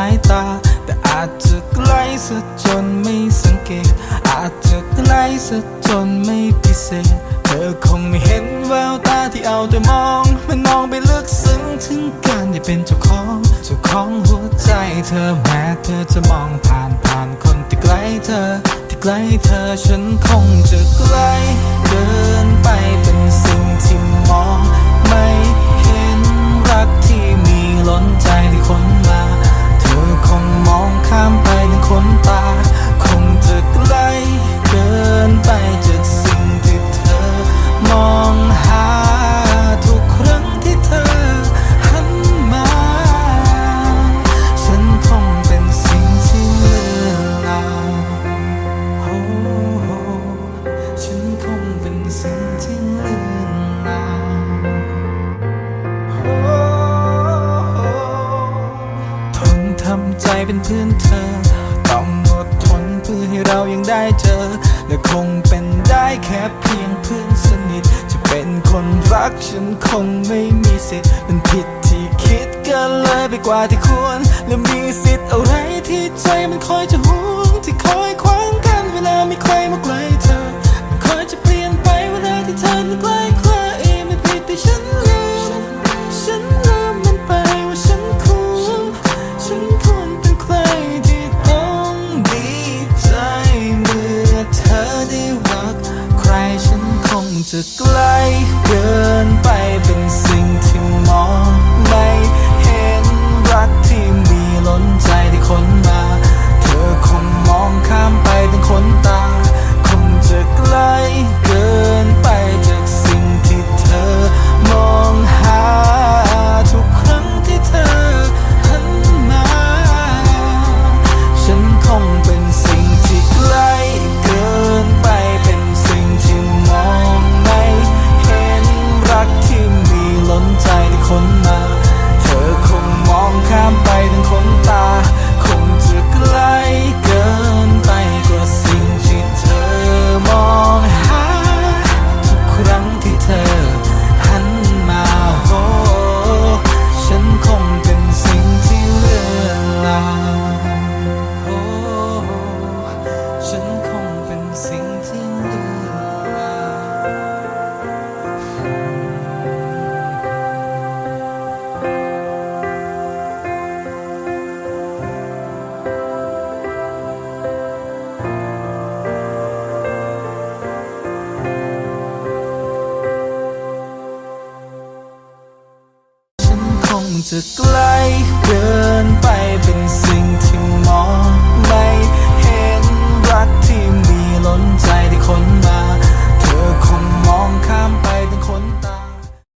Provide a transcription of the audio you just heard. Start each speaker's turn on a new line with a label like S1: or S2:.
S1: ายตา แต่อาจจะไกลซะจนไม่สังเกต อาจจะไกลซะจนไม่พิเศษ เธอคงไม่เห็นแววตาที่เอาแต่มอง มันมองไปลึกซึ้งถึงการได้เป็นเจ้าของเจ้าของหัวใจเธอแม้เธอจะมองผ่านผ่านคนที่ไกลเธอ ที่ไกลเธอฉันคงจะไกลเธอ สิ่งที่ำใจเป็นเพื่อนเธอ ต้องอดทนเพื่อให้เรายังได้เจอ และคงเป็นได้แค่เพียงเพื่อนสนิท จะเป็นคนรักฉันคงไม่มีสิทธิ์ที่คิดกิเลยไปกว่าที่ควร และมีสิทธิ์อะไรที่ใจมันคอยจะหวน จะใกล้เกิน คงจะไกลเกินไป